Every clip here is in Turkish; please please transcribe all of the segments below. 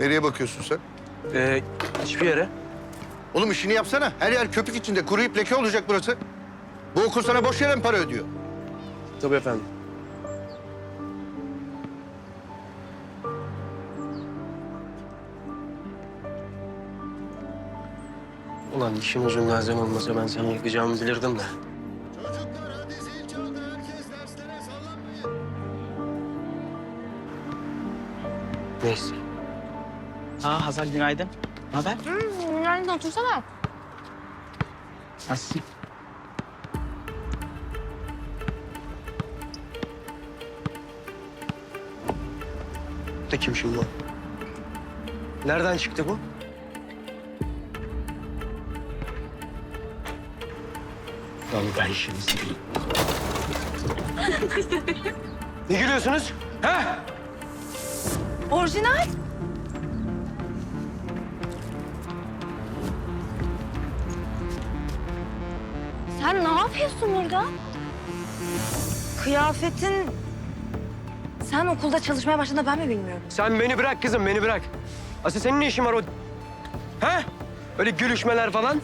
Nereye bakıyorsun sen? Ee, hiçbir yere. Oğlum işini yapsana. Her yer köpük içinde. Kuruyup leke olacak burası. Bu okul sana boş yere mi para ödüyor? Tabii efendim. Ulan işin uzun lazım olmasa ben seni yıkacağımı bilirdim de. Neyse. Aa Hazal günaydın. Ne haber? Hmm, nerede otursana? Nasılsın? Bu da kim şimdi? Nereden çıktı bu? Lan ben şimdi ne gülüyorsunuz? He? Orijinal. Sen ne yapıyorsun burada? Kıyafetin... Sen okulda çalışmaya başladığında ben mi bilmiyorum? Sen beni bırak kızım, beni bırak. Asıl senin ne işin var o... He? Öyle gülüşmeler falan.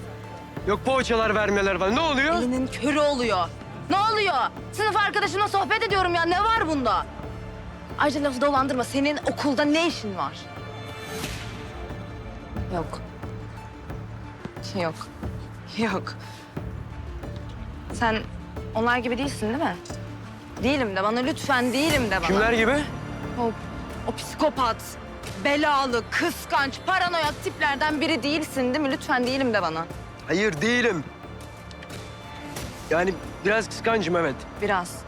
Yok poğaçalar vermeler falan. Ne oluyor? Elinin körü oluyor. Ne oluyor? Sınıf arkadaşımla sohbet ediyorum ya. Ne var bunda? Ayrıca lafı dolandırma. Senin okulda ne işin var? Yok. Yok. Yok. Sen onlar gibi değilsin değil mi? Değilim de bana lütfen değilim de bana. Kimler gibi? O, o psikopat, belalı, kıskanç, paranoyak tiplerden biri değilsin değil mi? Lütfen değilim de bana. Hayır değilim. Yani biraz kıskancım evet. Biraz.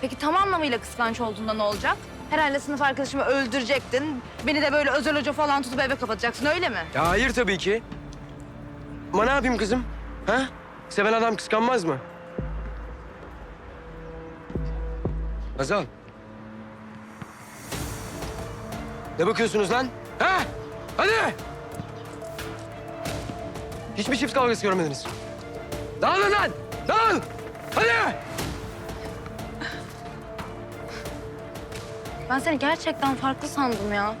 Peki tam anlamıyla kıskanç olduğunda ne olacak? Herhalde sınıf arkadaşımı öldürecektin. Beni de böyle özel hoca falan tutup eve kapatacaksın öyle mi? Ya hayır tabii ki. Ama ne yapayım kızım? Ha? Seven adam kıskanmaz mı? Hazal. Ne bakıyorsunuz lan? Ha? Hadi! Hiç mi çift kavgası görmediniz? Dağılın lan! Dağıl! Hadi! Ben seni gerçekten farklı sandım ya.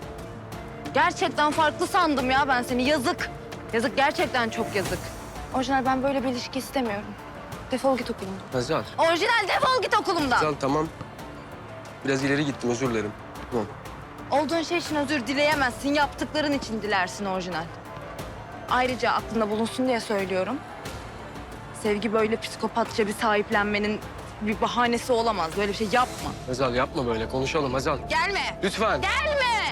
Gerçekten farklı sandım ya ben seni. Yazık. Yazık gerçekten çok yazık. Orijinal ben böyle bir ilişki istemiyorum. Defol git okulumdan. Hazal. Orijinal defol git okulumdan. Hazal tamam. Biraz ileri gittim özür dilerim. Tamam. Olduğun şey için özür dileyemezsin. Yaptıkların için dilersin orijinal. Ayrıca aklında bulunsun diye söylüyorum. Sevgi böyle psikopatça bir sahiplenmenin bir bahanesi olamaz. Böyle bir şey yapma. Hazal yapma böyle konuşalım Hazal. Gelme. Lütfen. Gelme.